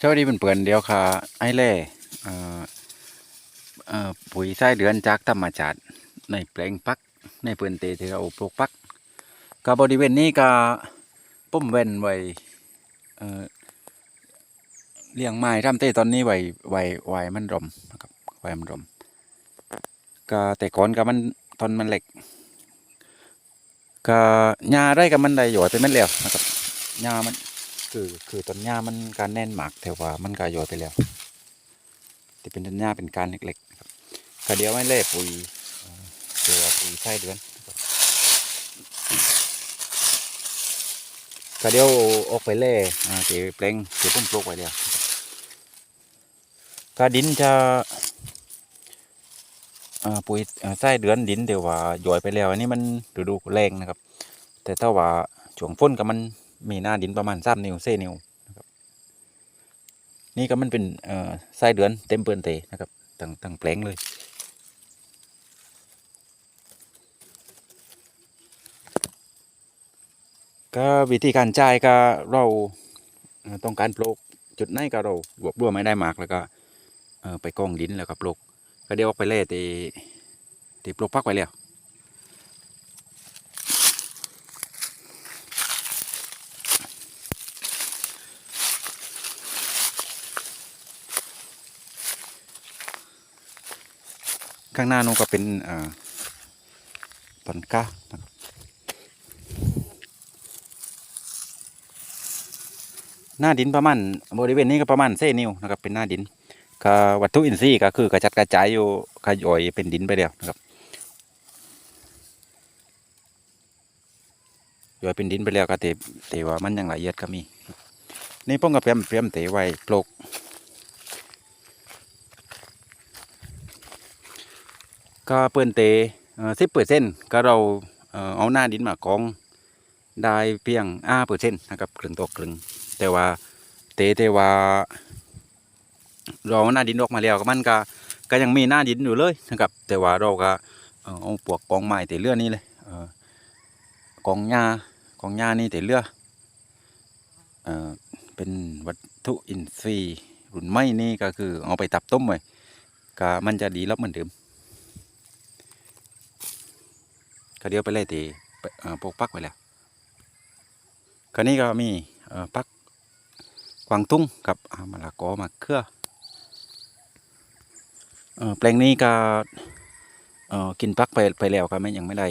สวัสดีเพื่อนๆเดี๋ยวค่ะ ไอเล่ปุ๋ยไส้เดือนจากธรรมชาติในแปลงพัก ในพื้นที่ที่เราปลูกพักก็บบริเวณนี้ก็ปุ้มเว้นไว้เลี้ยงไม้ทำเต้ตอนนี้ไว้ไว้ไว้มันรมนะครับไว้มันรมก็แต่ก่อนก็มันตอนมันเหล็กก็หญ้าได้กับมันได้หยดไปแม่นแล้วนะครับหญ้ามัน คือ คือต้นหญ้ามันการแน่นหมากแต่ว่ามันกายอยไปแล้วที่เป็นต้นหญ้าเป็นการเล็กๆนะครับก็เดียวไม่เล่ปุ๋ยเดี๋ยวปุ๋ยไส้เดือนนะครับก็เดียวออกไปเล่อ่าเดี๋ยวแปลงเดี๋ยวผมปลูกไว้แล้วก็ดินจะปุ๋ยอ่าไส้เดือนดินเดี๋ยวว่าย่อยไปแล้วอันนี้มันฤดูแรงนะครับ แต่ถ้าว่าช่วงฝนก็มัน มีหน้าดินประมาณสามนิ้วเซนิ้วนะครับ นี่ก็มันเป็นเอ่อไส้เดือนเต็มเปือนเตนะครับตั้งตั้งแปลงเลยก็วิธีการจ่ายก็เราต้องการปลูกจุดไหนก็เรารวบรวมไม่ได้มากแล้วก็ไปกองดินแล้วก็ปลูกก็เดี๋ยวออกไปเล่ตีตีปลูกพักไว้แล้ว ข้างหน้านู้นก็เป็นเอ่อต้นกล้านะครับหน้าดินประมาณบริเวณนี้ก็ประมาณเส้นิ้วนะครับเป็นหน้าดินก็วัตถุอินทรีย์ก็คือกระจัดกระจายอยู่ขย่อยเป็นดินไปแล้วนะครับย่อยเป็นดินไปแล้วก็เตเตว่ามันยังละเอียดก็มี นี่ป้องกับเตรียมเตรียมเตไว้ปลก ก็เปินเตสิบเปอร์เซ็นต์ก็เราเอาหน้าดินมากองได้เพียงอ้าเปอร์เซ็นต์นะครับครึ่งต่อครึ่งแต่ว่าเตแต่ว่าเราเอหน้าดินออกมาแล้วก็มันก็ก็ยังมีหน้าดินอยู่เลยนะครับ แต่ว่าเราก็เอาปวกกองไม้เตเลือนี่เลยเอกองหญ้ากองหญ้านี่เตเลือเอ่อเป็นวัตถุอินทรีย์รุ่นใหม่นี่ก็คือเอาไปตับต้มไว้ก็มันจะดีรับเหมือนเดิม ก็เดี๋ยวไปไล่ตีไปลูกปักไว้แล้วคราวนี้ก็มีปักกวางตุ้งกับมะละกอมะเขือแปลงนี้ก็กินปักไปไปแล้วก็ไม่ยังไม่ได้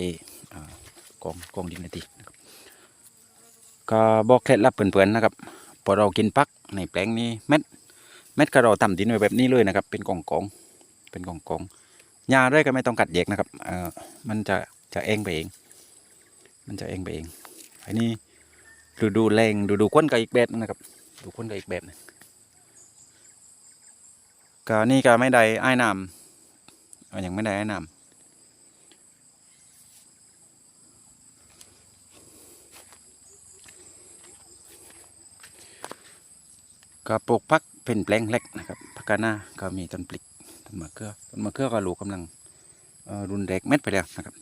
กองกองดินนาทีก็บอกเคล็ดลับเพื่อนๆนะครับพอเรากินปักในแปลงนี้เม็ดเม็ดก็เราทำดินไว้แบบนี้เลยนะครับ เป็นกองกองเป็นกองกองหญ้าด้วยก็ไม่ต้องกัดแยกนะครับเออมันจะ จะเองไปเอง มันจะเองไปเอง อันนี้ดูดูแรงดูดูก้นกับอีกแบบนะครับ ดูก้นกับอีกแบบนึงก็นี่ก็ไม่ได้ไอ้น้ำเอาอย่างไม่ได้ไอ้น้ำก็ปลูกพักเป็นแปลงเล็กนะครับพักกาหน้าก็มีต้นปลิกต้นมะเขือต้นมะเขือก็ลูกกำลังรุนแรงเม็ดไปแล้วนะครับ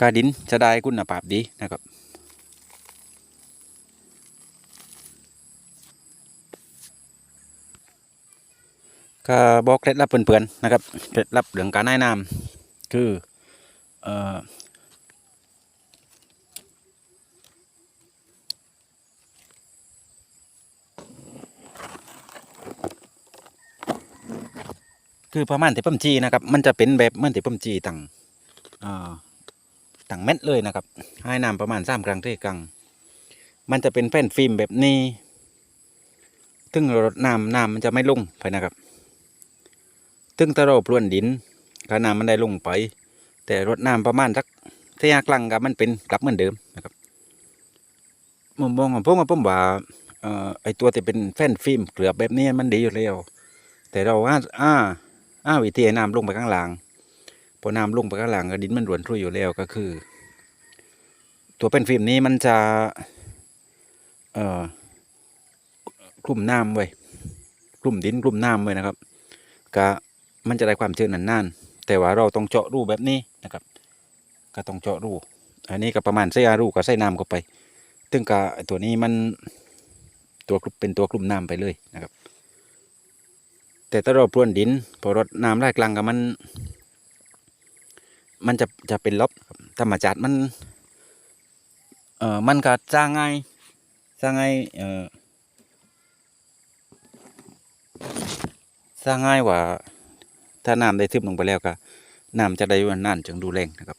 กาดินจะได้คุณภาพดีนะครับก็บอกเคล็ดลับเพื่อนๆนะครับเคล็ดลับเรื่องการให้น้ำคือเอ่อคือประมาณที่ปั๊มจีนะครับ มันจะเป็นแบบเหมื่อนที่ปั๊มจีต่างอ่อ ต่างเม็ดเลยนะครับ ให้น้ำประมาณสามครั้งที่กัง มันจะเป็นแผ่นฟิล์มแบบนี้ซึ่งรดน้ำน้ำมันจะไม่ลงไปนะครับซึ่งถ้าเราพรวนดินก็น้ำมันได้ลงไป แต่รดน้ำประมาณสักเที่ากลังกับมันเป็นกลับเหมือนเดิมนะครับมุมมองของผมว่าผมว่าเอ่อไอตัวที่เป็นแผ่นฟิล์มเกลือบแบบนี้มันดีอยู่แล้ว แต่เราอ้าอ้าอ้าวิธีน้ำลงไปข้างล่าง อน้ำลงไปข้างหลังก็ดินมันรวนทุยอยู่แล้วก็คือ ตัวเป็นฟิล์มนี้มันจะเอ่อคลุมน้ำไว้คลุมดินคลุมน้ำไว้นะครับก็มันจะได้ความชื้นนานๆแต่ว่าเราต้องเจาะรูแบบนี้นะครับ ก็ต้องเจาะรูอันนี้ก็ประมาณเสียรูก็ใส่น้ำเข้าไปซึ่งก็ไอ้ตัวนี้มันตัวกลุ่มเป็นตัวกลุ่มน้ำไปเลยนะครับ แต่ถ้าเราพรวนดิน พอรดน้ำไล่กลางกับมัน มันจะจะเป็นลบธรรมชาติมัน เอ่อมันก็สร้างง่ายสร้างง่ายเอ่อสร้างง่ายกว่าถ้าน้ำได้ทึบลงไปแล้วก็น้ำจะได้ว่าน่านจึงดูแรงนะครับ